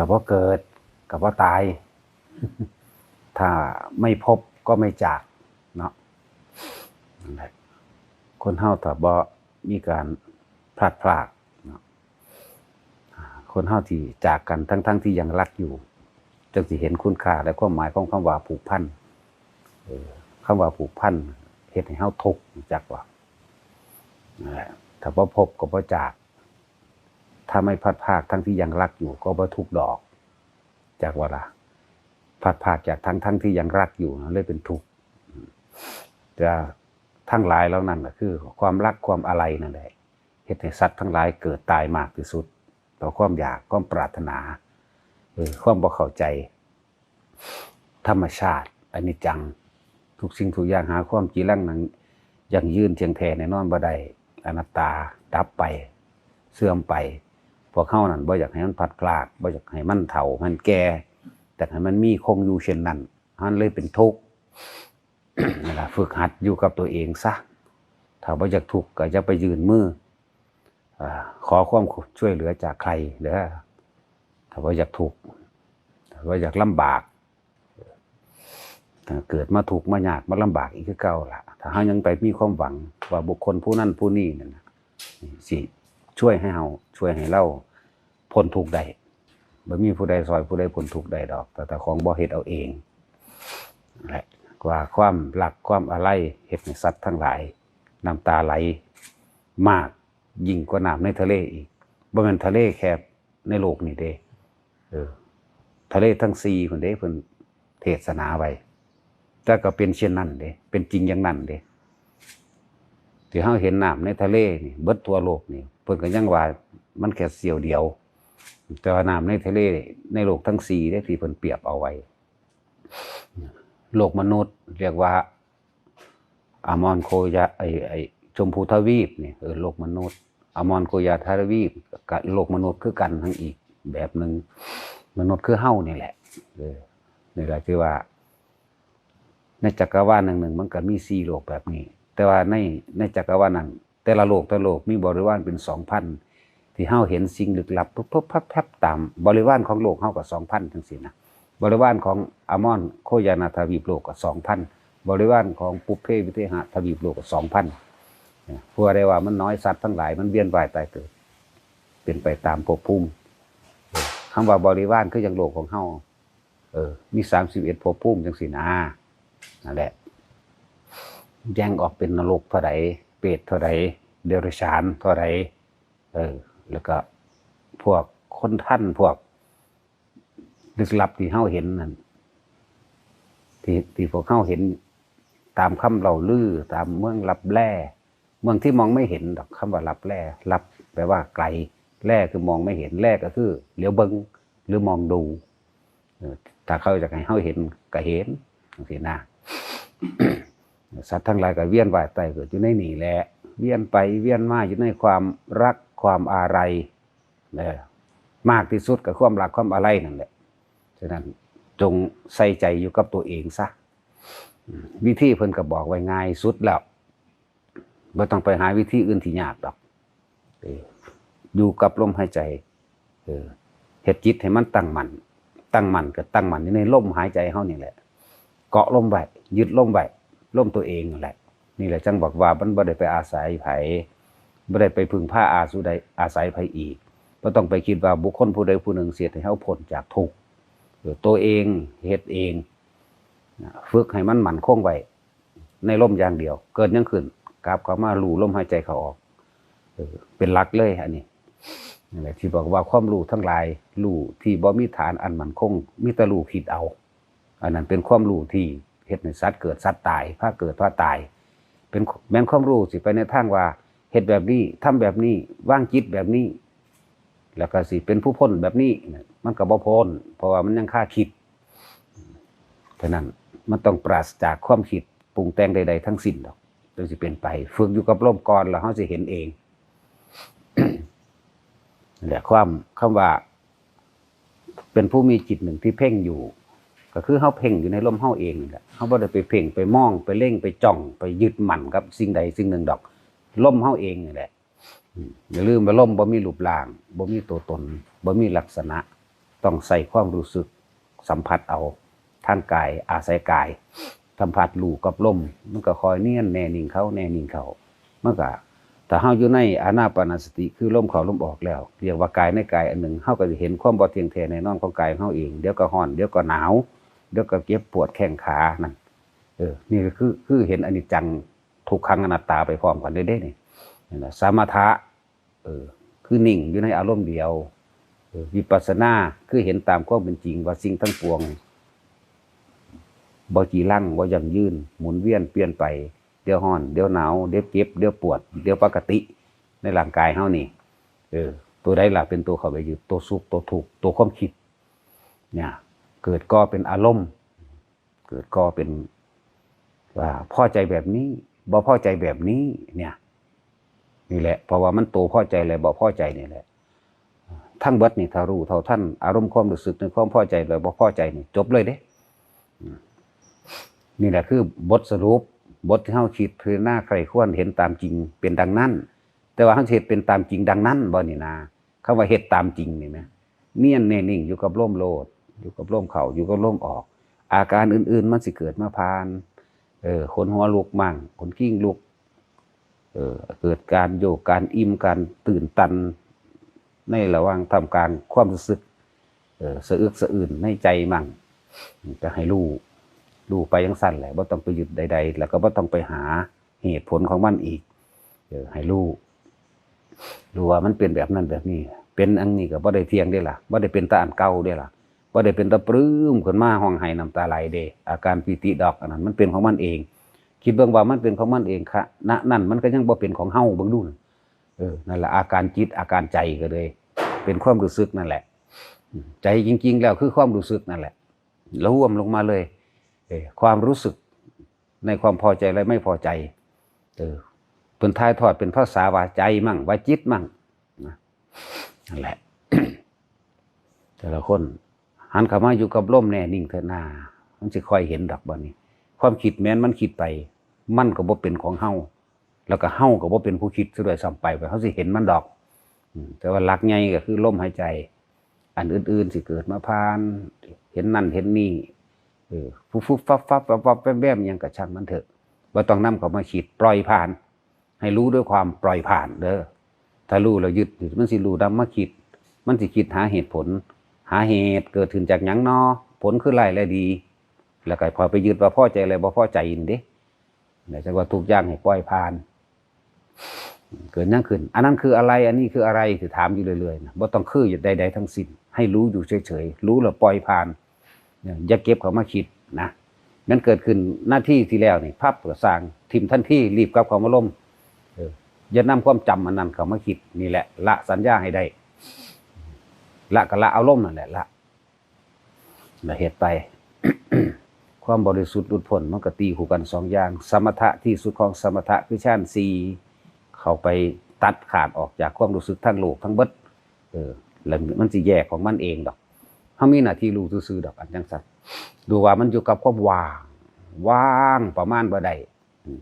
ถ้าว่าเกิดกับว่าตาย ถ้าไม่พบก็ไม่จากเนาะคนเฮาถ้าบ่มีการพลาดพลาดเนาะคนเฮาที่จากกันทั้งๆทที่ยังรักอยู่จึงสิเห็นคุณค่าและความหมายของคำว่าผูกพันเออคำว่าผูกพันเฮ็ดให้เฮาทุกข์จักว่านั่นแหละถ้าบ่พบก็บ่จาก ถ้าไม่พัดภาคทั้งที่ยังรักอยู่ก็บ่ทุกดอก จากวาล่ะพัดภาคจากทั้งทั้งที่ยังรักอยู่นะเลยเป็นทุกข์จะทั้งหลายแล้วนั่นก็คือ ความรักความอะไรนั่นแหละเหตุให้สัตว์ทั้งหลายเกิดตายมากที่สุด ต่อความอยากความปรารถนาออความบ่เข้าใจ ธรรมชาติอนิจจัง ทุกสิ่งทุกอย่างหาความจีรังนั้นยังยืนเทียงแท้แน่นอนบ่ได้อนัตตาดับไป เสื่อมไป พวกเขานั่นบ่อยากให้มันพัดพลากบ่อยากให้มันเฒ่ามันแก่แต่ให้มันมีคงอยู่เช่นนั้นมันเลยเป็นทุกข์นั่นล่ะฝึกหัดอยู่กับตัวเองซะถ้าบ่อยากทุกข์ก็จะไปยืนมืออขอความช่วยเหลือจากใครเด้อถ้าบ่อยากทุกข์ถ้าบ่อยากลำบากเกิดมาทุกข์มายากมาลำบากอีกคือเก่าล่ะ ถ้าเฮายังไปมีความหวังว่าบุคคลผู้นั้นผู้นี้นั่นน่ะสิ ช่วยให้เฮาช่วยให้เราพ้นทุกข์ได้บ่มีผู้ใดซอยผู้ใดพ้นทุกข์ได้ดอก แต่แต่ของบ่เฮ็ดเอาเองแหละกว่าความรักความอะไรเฮ็ดให้สัตว์ทั้งหลายน้ำตาไหลมากยิ่งกว่าน้ำในทะเลอีกบ่แม่นทะเลแคบในโลกนี่เด้เออทะเลทั้ง4พุ่นเด้เพิ่นเทศนาไว้แต่ก็เป็นเช่นนั้นเด้เป็นจริงอย่างนั้นเด้ที่เฮาเห็นน้ำในทะเลนี่เบิดทั่วโลกนี่ พิ่นก็ยังว่ามันแค่เสี้ยวเดียว แต่ว่าน้ำในทะเลในโลกทั้งสี่ได้ที่เพิ่นเปรียบเอาไว้ โลกมนุษย์ เรียกว่า อามอนโคยาไอไอชมพูทวีปนี่เออโลกมนุษย์ อามอนโคยาทวีปกับโลกมนุษย์คือกันทั้งอีกแบบหนึ่งมนุษย์คือเฮ้านี่แหละเออนี่แหละคือว่า ในจักรวาลหนึ่งหนึ่งมันก็มีสี่โลกแบบนี้ แต่ว่าในในจักรวาลนั้น แต่ละโลกแต่ละโลกมีบริวารเป็นสองพันที่เฮาเห็นสิ่งลึกลับปุ๊บปุ๊บพับพับตามบริวารของโลกเฮาก็สองพันทั้งสิ้นนะบริวารของอามอนโคยานาทวีปโลกก็สองพันบริวารของปุเพวิเทหะทวีปโลกก็สองพันเพื่อได้ว่ามันน้อยสัตว์ทั้งหลายมันเวียนว่ายตายเกิด เป็นไปตามภพภูมิคำว่าบริวารคือย่างโลกของเฮาเออ มีสามสิบเอ็ดภพภูมิจังสินะนั่นแหละแยงออกเป็นนรกเท่าใด เปรตเท่าใดเดรัจฉานเท่าใดเออ แล้วก็พวกคนท่านพวกลึกลับที่เฮาเห็นนั่นที่ที่พวกเฮาเห็น ตามคำเล่าลือ ตามเมืองลับแร่เมืองที่มองไม่เห็นดอกคำว่าลับแร่ลับแปลว่าไกลแร่คือมองไม่เห็นแร่ก็คือเหลียวเบิงหรือมองดูเออถ้าเขาจะให้เฮาเห็นก็เห็นจังซี่นะ สัตว์ทั้งหลายก็เวียนว่ายตายเกิดอยู่ในนี่แหละ เวียนไปเวียนมาอยู่ในความรักความอาลัยนะมากที่สุดกับความรักความอาลัยนั่นแหละฉะนั้นจงใส่ใจอยู่กับตัวเองซะวิธีเพิ่นก็บบอกไว้ง่ายสุดแล้วไม่ต้องไปหาวิธีอื่นที่ยากดอกอยู่กับลมหายใจเออเฮ็ดจิตให้มันตั้งมั่นตั้งมั่นก็ตั้งมั่นอยู่ในลมหายใจเฮานี่แหละ เกาะลมไว้ยึดลมไว้ ลมตัวเองแหละ นี่แหละจังบอกว่ามันบ่ได้ไปอาศัยไผบ่ได้ไปพึ่งผ้าอาสุใดอาศัยไผอีกบ่ต้องไปคิดว่าบุคคลผู้ใดผู้หนึ่งเสียให้เฮาพ้นจากทุกข์เออตัวเองเฮ็ดเองฝึกให้มันมั่นคงไว้ในลมอย่างเดียว เกิดยังขึ้นกลับเข้ามารู้ลมหายใจเข้าออกเออเป็นหลักเลยอันนี้นี่แหละที่บอกว่าความรู้ทั้งหลายรู้ที่บ่มีฐานอันมั่นคงมีแต่รู้ผิดเอา อันนั้นเป็นความรู้ที่ เฮ็ดให้สัตว์เกิดสัตว์ตายพาเกิดพาตาย เป็นแม่นความรู้สิไปในทางว่าเฮ็ดแบบนี้ทำแบบนี้ว่างจิตแบบนี้ แล้วก็สิเป็นผู้พ้นแบบนี้มันก็บ่พ้นเพราะว่ามันยังค่าคิดฉะนั้นมันต้องปราศจากความคิดปรุงแต่งใด ๆ ทั้งสิ้นดอกจึงสิเป็นไปฝึกอยู่กับลมก่อนแล้วเฮาสิเห็นเองแหละความคำว่า เป็นผู้มีจิตหนึ่งที่เพ่งอยู่ ก็คือเฮาเพ่งอยู่ในลมเฮาเองนี่แหละเฮาบ่ได้ไปเพ่งไปมองไปเล่งไปจ้องไปยึดมั่นกับสิ่งใดสิ่งหนึ่งดอกลมเฮาเองนี่แหละอย่าลืมว่าลมบ่มีรูปร่างบ่มีตัวตนบ่มีลักษณะ ต้องใส่ความรู้สึกสัมผัสเอาทางกายอาศัยกายสัมผัสลูกกับลมมันก็คอยเนียนแน่นิ่งเขาแน่นิ่งเขามันก็ถ้าเฮาอยู่ในอานาปานสติคือลมเข้าลมออกแล้ว เรียกว่ากายในกายอันหนึ่งเฮาก็จะเห็นความบ่เที่ยงแท้แน่นอนของกายเฮาเองเดี๋ยวก็ร้อนเดี๋ยวก็หนาว เดี๋ยวก็เจ็บปวดแข้งขานั่นเออ นี่ก็คือคือเห็นอนิจจังทุกขังอนัตตาไปพร้อมกันได้เด้นี่นั่นะสมถะเออคือนิ่งอยู่ในอารมณ์เดียวออวิปัสสนาคือเห็นตามความเป็นจริงว่าสิ่งทั้งปวงบ่จีรั่งบ่ยังยืนหมุนเวียนเปลี่ยนไปเดี๋ยวร้อน เดี๋ยวหนาวเดี๋ยวเจ็บเดี๋ยวปวด เดี๋ยวปกติ ในร่างกายเฮานี่เออตัวใดล่ะเป็นตัวเข้าไปอยู่ตัวสุขตัวทุกข์ตัวความคิดเนี่ย เกิดก็เป็นอารมณ์ เกิดก็เป็นว่าพอใจแบบนี้บ่พอใจแบบนี้เนี่ย นี่แหละ เพราะว่ามันโตพอใจเลยบ่พอใจนี่แหละทั้งเบิดนี่ถ้ารู้เท่าท่านอารมณ์ความรู้สึกในความพอใจเลยบ่พอใจนี่จบเลยเด้นี่แหละคือบทสรุปบทที่เฮาคิดคือหน้าใครควรเห็นตามจริงเป็นดังนั้น แต่ว่าเฮาสิเฮ็ดเป็นตามจริงดังนั้นบ่นี่นาคำว่าเฮ็ดตามจริงนี่แหมเนียนแน่นิ่งอยู่กับลมโลด อยู่กับลมเข้าอยู่กับลมออก อาการอื่น ๆ มันสิเกิดมาพาน เออขนหัวลุกมั่งขนกิ้งลุก เออเกิดการโยกการอิ่มการตื่นตัน ในระหว่างทำการความรู้สึก เออสะอึกสะอื่นในใจมั่งจะให้รู้รู้ไปยังสั้นแหละว่าต้องไปหยุดใด ๆ แล้วก็ว่าต้องไปหาเหตุผลของมันอีก เออให้รู้รู้ว่ามันเป็นแบบนั้นแบบนี้ เป็นอันนี้ก็บ่ได้เที่ยงได้ล่ะบ่ได้เป็นตาอันเก่าได้ล่ะ บ่ได้เป็นตะปลื้มขึ้นมาห้องไห้น้ำตาไหลเด้อาการปิติดอกอันนั้น มันเป็นของมันเอง คิดเบิ่งว่ามันเป็นของมันเองค่ะณนั่นมันก็ยังบ่เป็นของเฮาเบิ่งดูนเออนั่นแหละอาการจิตอาการใจก็เลย เป็นความรู้สึกนั่นแหละ ใจจริง ๆ แล้วคือความรู้สึกนั่นแหละแล้วรวมลงมาเลยเออความรู้สึกในความพอใจและไม่พอใจ เออเป็นทายทอดเป็นภาษาวาใจมั่งวาจิตมั่งนะนั่นแหละ แต่ละคน หันเข้ามาอยู่กับร่มแน่นิ่งเถอะนามันจะค่อยเห็นดอกบ่นี้ ความคิดแม้นมันคิดไป มันก็บ่เป็นของเฮาแล้วก็เฮาก็บ่เป็นผู้คิดซะด้วยซ้ำไปไปเขาสิเห็นมันดอกแต่ว่าหลักใหญ่ก็คือลมหายใจ อันอื่นๆสิเกิดมาพาน เห็นนั่นเห็นนี่เออฟุบฟุบฟับฟับฟับฟับแวบแวบยังกระช่างมันเถอะว่าต้องนํเขามาขีดปล่อยผ่าน ให้รู้ด้วยความปล่อยผ่านเด้อถ้ารู้แล้วยึดมันสิรู้ดำมาคิดมันสิคิดหาเหตุผล หาเหตุเกิดขึ้นจากหยังนอผลคือไรและดี แล้วก็พอไปยึดว่าพอใจอะไรบ่พ่อใจอินเด้เดี๋ยวจะว่าทุกอย่างให้ปล่อยผ่าน เกิดหยังขึ้น อันนั้นคืออะไร อันนี้คืออะไรถือถามอยู่เรื่อยๆนะบ่ต้องคืออยู่ใด ๆ ทั้งสิ้นให้รู้อยู่เฉยๆรู้แล้วปล่อยผ่านเนี่ยอย่าเก็บเขามาคิดนะนั่นเกิดขึ้นหน้าที่ที่แล้วนี่พับก็สร้างทิมทันที่รีบกลับเขามาล่มเอออย่านำความจำอันนั้นเขามาคิดนี่แหละ ละสัญญาให้ได้ ละก็ละเอาล่มนั่นแหละละละเหตุไป ความบริสุทธิ์หลุดพ้นมันก็ตีคู่กันสองอย่าง สมถะที่สุดของสมถะคือชั้นสีเข้าไปตัดขาดออกจากความรู้สึกทั้งโลกทั้งเบิดเออแล้วมันสิแยกของมันเองดอกเขามีหน้าที่รู้ซื่อดอกอันจังสันดูว่ามันอยู่กับความว่างว่างประมาณบ่ได้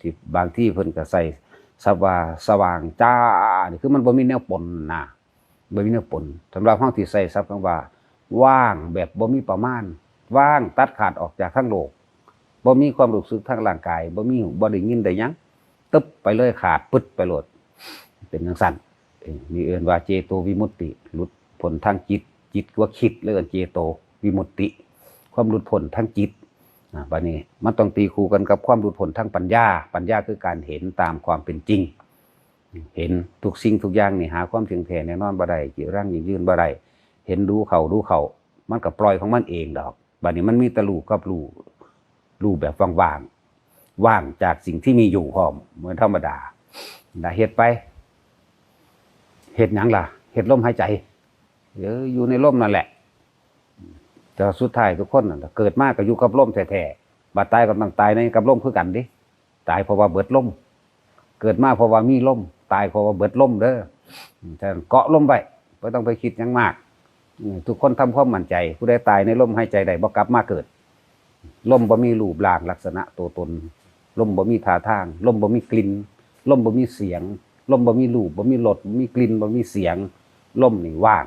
ที่บางที่เพิ่นก็ใส่สว่าสว่างจ้านี่คือมันบ่มีแนวปนนะ บ่มีแนวปนสำหรับเฮาที่ใส่ศัพท์คำว่า ว่างแบบบ่มีประมาณ ว่างตัดขาดออกจากทั้งโลกบ่มีความรู้สึกทางร่างกายบ่มีหูบ่ได้ยินได้ยังตึ๊บไปเลยขาดปึ๊ดไปโลด เป็นจังซั่นมีเอิ้นว่าเจโตวิมุตติหลุดพ้นทางจิต จิตว่าคิดเรื่องเจโตวิมุตติ ความหลุดพ้นทางจิตอ่าบัดนี้มันต้องตีคู่กันกับความหลุดพ้นทางปัญญา ปัญญาคือการเห็นตามความเป็นจริง เห็นทุกสิ่งทุกอย่างนี่หาความเที่ยงแท้แน่นอนบ่ได้จิร่างยืนยืนบ่ได้เห็นดูเขาดูเขามันก็ปล่อยของมันเองดอกบัดนี้มันมีตะลูกับลูลูแบบว่างๆว่างจากสิ่งที่มีอยู่พร้อมเหมือนธรรมดาด้เฮ็ดไปเฮ็ดหยังล่ะเฮ็ดลมหายใจเดี๋ยวอยู่ในร่มนั่นแหละแต่สุดท้ายทุกคนเกิดมากก็อยู่กับร่มแท้ๆบาดตายก็ต้องตายในกับร่มคือกันดิตายเพราะว่าเบิดร่มเกิดมากเพราะว่ามีร่ม ตายเพราะว่าเบิดร่มเด้อฉะนั้นเกาะร่มไปไม่ต้องไปคิดยังมาก ทุกคนทำความมั่นใจ ผู้ใดตายในร่มหายใจใดบ่กลับมาเกิดร่มบ่มีรูปร่างลักษณะตัวตนร่มบ่มีท่าทางร่มบ่มีกลิ่นร่มบ่มีเสียงร่มบ่มีรูปบ่มีรสบ่มีกลิ่นบ่มีเสียงล่มนี่ว่าง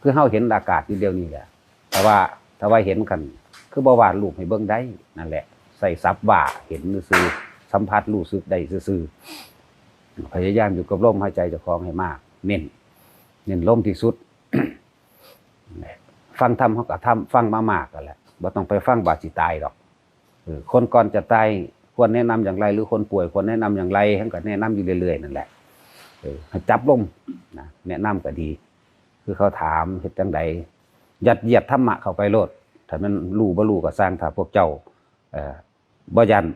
คือเฮาเห็นอากาศอยู่เดียวนี้แหละแต่ว่าถ้าว่าเห็นกัน คือบ่วาดรูปให้เบิ่งได้นั่นแหละ ใส่ซับว่าเห็นซื่อสัมผัสรู้สึกได้ซื่อ พยายามอยู่กับลมหายใจเจ้าของให้มาก เน้นเน้นลมที่สุด ฟังธรรมเขาก็ทำฟังมามากกันแหละบ่ต้องไปฟังบาดสิตายหรอกคนก่อนจะตายควรแนะนำอย่างไร หรือคนป่วยควรแนะนำอย่างไรท่านก็แนะนำอยู่เรื่อยๆนั่นแหละจับลมนะแนะนำก็ดี คือเขาถามเฮ็ดจังใดยัดเยียดธรรมะเข้าไปโลดถ้ามันรู้บ่รู้ก็สร้างถ้าพวกเจ้าเอ่อบ่ยัน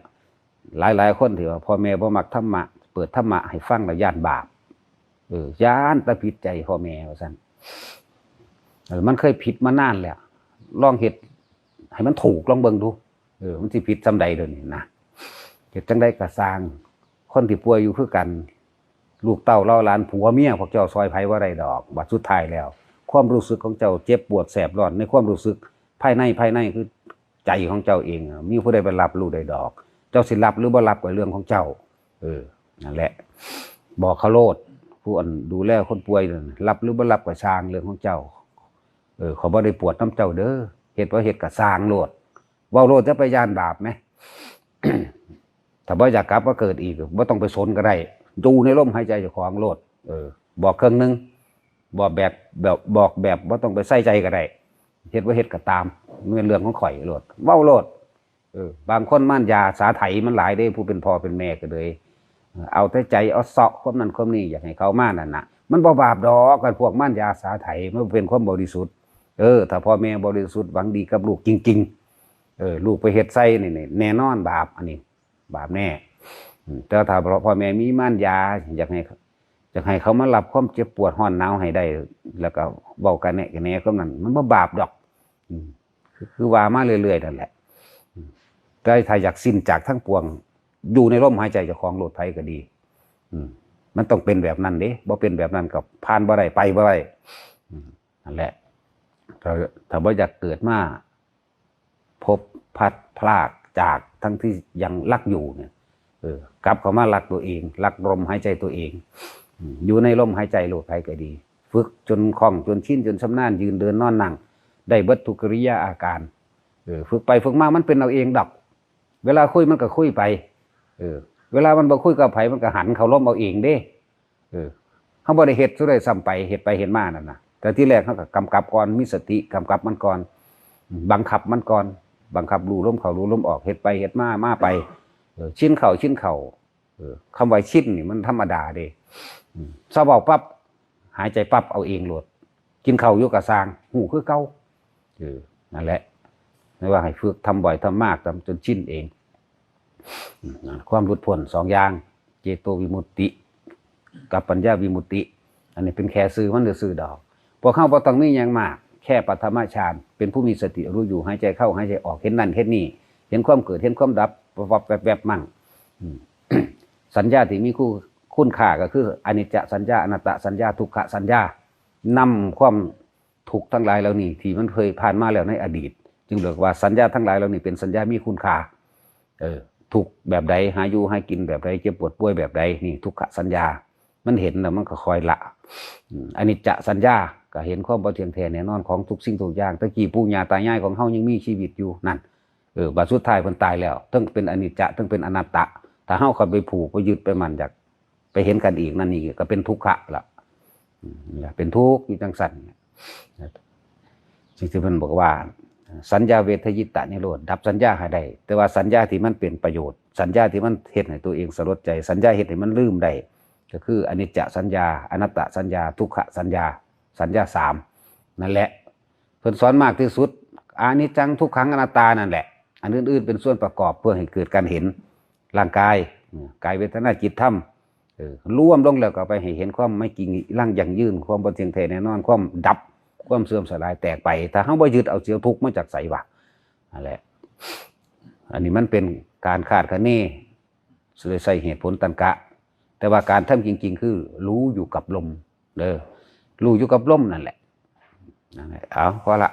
หลายๆคนที่ว่าพ่อแม่บ่มักธรรมะ เปิดธรรมะให้ฟังแล้วย่านบาป เออย่านตะผิดใจพ่อแม่ว่าซั่นมันเคยผิดมานานแล้วลองเฮ็ดให้มันถูกลองเบิ่งดู เออ มันสิผิดซำใดเดี๋ยวนี้นะเฮ็ดจังไดก็สร้าง คนที่ป่วยอยู่คือกัน ลูกเต้าเล่าหลานผัวเมียพวกเจ้าซอยไผบ่ได้ดอกบัดสุดท้ายแล้ว ความรู้สึกของเจ้าเจ็บปวดแสบร้อนในความรู้สึกภายในภายในคือใจของเจ้าเอง มีผู้ใดไปรับรู้ได้ดอก เจ้าสิรับหรือบ่รับก็เรื่องของเจ้า เออ นั่นแหละ บอกเขาโลดผู้อันดูแลคนป่วยรับหรือบ่รับก็ช่างเรื่องของเจ้า เออเขาบ่ได้ปวดน้ำเจ้าเด้อเฮ็ดว่าเฮ็ดก็สร้างโลดเว้าโลดจะไปย่านบาปไหมถ้าบ่อยากกลับก็เกิดอีกบ่ต้องไปสนก็ได้ดูในลมหายใจเจ้าของโลด เออ บอกเครื่องหนึงบอกแบบแบบบอกแบบบ่าต้องไปใส่ใจก็ได้เฮ็ดว่าเฮ็ดก็ตามมันเป็นเรื่องของข่อยโลดเว้าโลดเออบางคนม่านยาสาไถมันหลายเด้ผู้เป็นพ่อเป็นแม่ก็เลย เอาแต่ใจเอาเสาะความนั้นความนี้อยากให้เขามานั่นนะมันบ่บาปดอกกันพวกม่านยาสาไถมันเป็นความบริสุทธิ์เออถ้าพ่อแม่บริสุทธิ์หวังดีกับลูกจริง ๆ เออ ลูกไปเฮ็ดไส้นี่แน่นอนบาปอันนี้ บาปแน่แต่ถ้าพ่อแม่มีม่านยาอยากให้อยากให้เขามารับความเจ็บปวดห้อนหนาวให้ได้ แล้วก็เว้ากันแน่กันแน่ความนั้นมันบ่บาปดอกคือว่ามาเรื่อยๆนั่นแหละแต่ถ้าอยากสิ้นจากทั้งปวง อยู่ในลมหายใจเจ้าของโลดไผก็ดี อืม มันต้องเป็นแบบนั้นเด้บ่เป็นแบบนั้นกับผ่านบ่ได้ไปบ่ได้นั่นแหละถ้าถ้าบ่อยากเกิดมาพบพัดพลากจากทั้งที่ยังรักอยู่เนี่ยเออกลับเข้ามารักตัวเองรักลมหายใจตัวเอง อยู่ในลมหายใจโลดไผก็ดี ฝึกจนคล่องจนชินจนชำนาญยืนเดินนอนนั่งได้บิดทุกริยาอาการเออฝึกไปฝึกมามันเป็นเอาเองดอกเวลาคุยมันก็คุยไป เออ เวลามันบ่คุยกับไผมันก็หันเขาล้มเอาเองเด้ เออเขาบ่ได้เฮ็ดสุดได้ซ้ำไปเฮ็ดไปเฮ็ดมานั่นนะแต่ที่แรกเขาก็กำกับก่อนมีสติกำกับมันก่อน บังคับมันก่อนบังคับรู้ลมเขารู้ลมออกเฮ็ดไปเฮ็ดมามาไปเออชิ้นเข่าชิ้นเข่าเออคำว่าชิ้นนี่มันธรรมดาเด้อืมซาเบาปั๊บหายใจปั๊บเอาเองโหลด กินเข่ายู่กับสร้าง หูคือเก่าเออนั่นแหละไม่ว่าให้ฝึกทำบ่อยทำมากทำจนชิ้นเอง ความหลุดพ้นสองอย่าง เจโตวิมุตติ กับปัญญาวิมุตติ อันนี้เป็นแค่ซื้อมันหรือซื้อดอกพวกเข้าบ่ต้องมีหยังมาก แค่ปัทมาฌานเป็นผู้มีสติรู้อยู่หายใจเข้าหายใจออกเห็นนั่นเห็นนี่เห็นความเกิดเห็นความดับวับแบบแบบมั่งสัญญาที่มีคู่คุณค่าก็คืออนิจจสัญญาอนัตตสัญญาทุกขสัญญานำความถูกทั้งหลายเหล่านี้ที่มันเคยผ่านมาแล้วในอดีต จึงเรียกว่าสัญญาทั้งหลายเหล่านี้เป็นสัญญามีคุณค่าเออ ทุกแบบใดหาอยู่ให้กินแบบใดเจ็บปวดป่วยแบบใดนี่ทุกขสัญญา มันเห็นแล้วมันก็คอยละอืมอนิจจสัญญาก็เห็นความบ่เที่ยงแท้แน่นอนของทุกสิ่งทุกอย่างตะกี้ปู่ย่าตายายของเฮายังมีชีวิตอยู่นั่นเออบาดสุดท้ายเพิ่นตายแล้วทั้งเป็นอนิจจะทั้งเป็นอนัตตะ ถ้าเฮาเข้าไปผูกไปยึดไปมันจากไปเห็นกันอีกนั่นนี่ก็เป็นทุกขะละเป็นทุกข์อยู่จังสันสิ่งที่เพิ่นบอกว่า สัญญาเวทยิตะนิโรธดับสัญญาให้ได้แต่ว่าสัญญาที่มันเป็นประโยชน์ สัญญาที่มันเฮ็ดให้ตัวเองสลดใจ สัญญาเฮ็ดให้มันลืมได้ก็คืออนิจจสัญญา อนัตตสัญญา ทุกขสัญญา สัญญาสามนั่นแหละเพิ่นสอนมากที่สุดอานิจจังทุกขังอนัตตานั่นแหละ อันอื่นๆเป็นส่วนประกอบเพื่อให้เกิดการเห็นร่างกายกายเวทนาจิตธรรมเออรวมลงแล้วก็ไปให้เห็นความไม่จริงร่างอย่างยืนความบ่เที่ยงแท้แน่นอนความดับ ความเสื่อมสลายแตกไป ถ้าเฮาบ่ยึดเอาเสียวทุกข์มาจากไสวะนั่นแหละ อันนี้มันเป็นการคาดคะเนเลยใส่เหตุผลตันกะ แต่ว่าการทำจริง ๆ คือ รู้อยู่กับลมเด้อรู้อยู่กับลมนั่นแหละนั่นแหละเอาพอละ